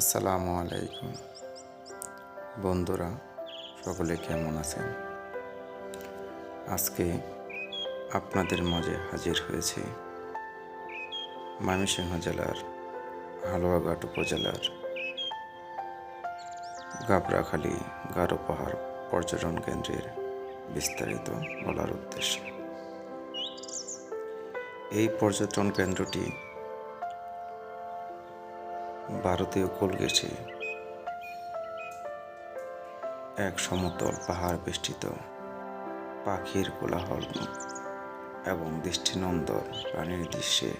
আসসালামু আলাইকুম। বন্ধুরা, সকলে কেমন আছেন? আজকে আপনাদের মাঝে হাজির হয়েছে ময়মনসিংহ জেলার হালুয়াঘাট উপজেলার গাবরাখালী গারো পাহাড় পর্যটন কেন্দ্রের বিস্তারিত বলার উদ্দেশ্যে। এই পর্যটন কেন্দ্রটি ভারতীয় কোলগেটে এক সমতল পাহাড় বেষ্টিত। পাখির কোলাহল এবং দৃষ্টিনন্দন প্রাণীর দৃশ্যে,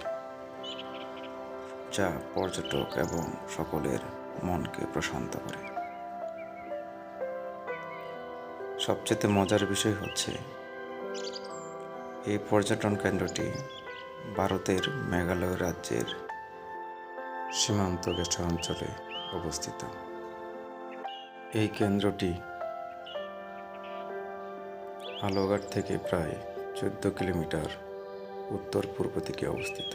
যা পর্যটক এবং সকলের মনকে প্রশান্ত করে। সবচেয়ে মজার বিষয় হচ্ছে, এই পর্যটন কেন্দ্রটি ভারতের মেঘালয় রাজ্যের সীমান্ত গেছা অঞ্চলে অবস্থিত। এই কেন্দ্রটি আলোঘাট থেকে প্রায় চোদ্দ কিলোমিটার উত্তর পূর্ব দিকে অবস্থিত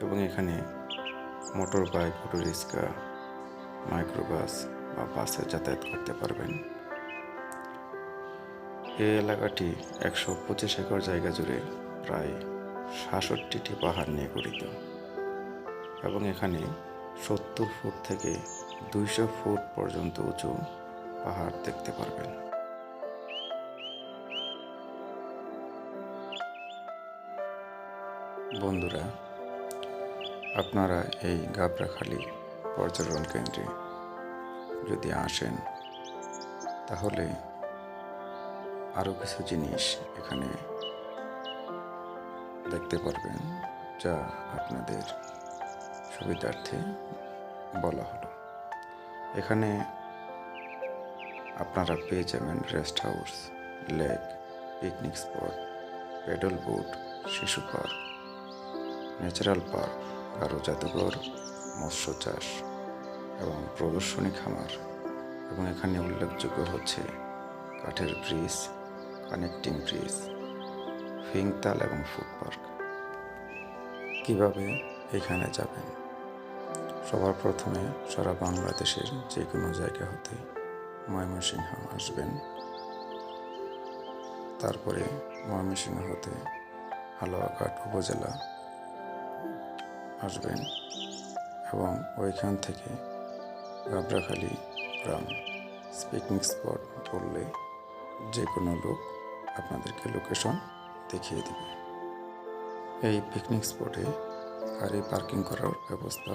এবং এখানে motor bike auto rickshaw microbus বা বাসে যাতায়াত করতে পারবেন। এই এলাকাটি একশো পঁচিশ একর জায়গা জুড়ে প্রায় সাতষট্টিটি পাহাড় নিয়ে গঠিত। এবং এখানে সত্তর ফুট থেকে দুইশো ফুট পর্যন্ত উঁচু পাহাড় দেখতে পারবেন। বন্ধুরা, আপনারা এই গাবরাখালী পর্যটন কেন্দ্রে যদি আসেন, তাহলে আরও কিছু জিনিস এখানে দেখতে পারবেন যা আপনাদের সুবিধার্থে বলা হলো। এখানে আপনারা পেয়ে যাবেন rest house, lake, picnic spot, pedal boat, শিশু পার্ক, ন্যাচারাল পার্ক, গারো জাদুঘর, মৎস্য চাষ এবং প্রদর্শনী খামার এবং এখানে উল্লেখযোগ্য হচ্ছে কাঠের ব্রিজ, কানেক্টিং ব্রিজ ফিংতাল এবং ফুড পার্ক কীভাবে এখানে যাবেন? সবার প্রথমে সারা বাংলাদেশের যে কোনো জায়গা হতে ময়মনসিংহ আসবেন। তারপরে ময়মনসিংহ হতে হালুয়াঘাট উপজেলা আসবেন এবং ওইখান থেকে গাবরাখালী গ্রাম পিকনিক স্পট বললে যে কোনো লোক আপনাদেরকে লোকেশন দেখিয়ে দেবে। এই পিকনিক স্পটে গাড়ি পার্কিং করার ব্যবস্থা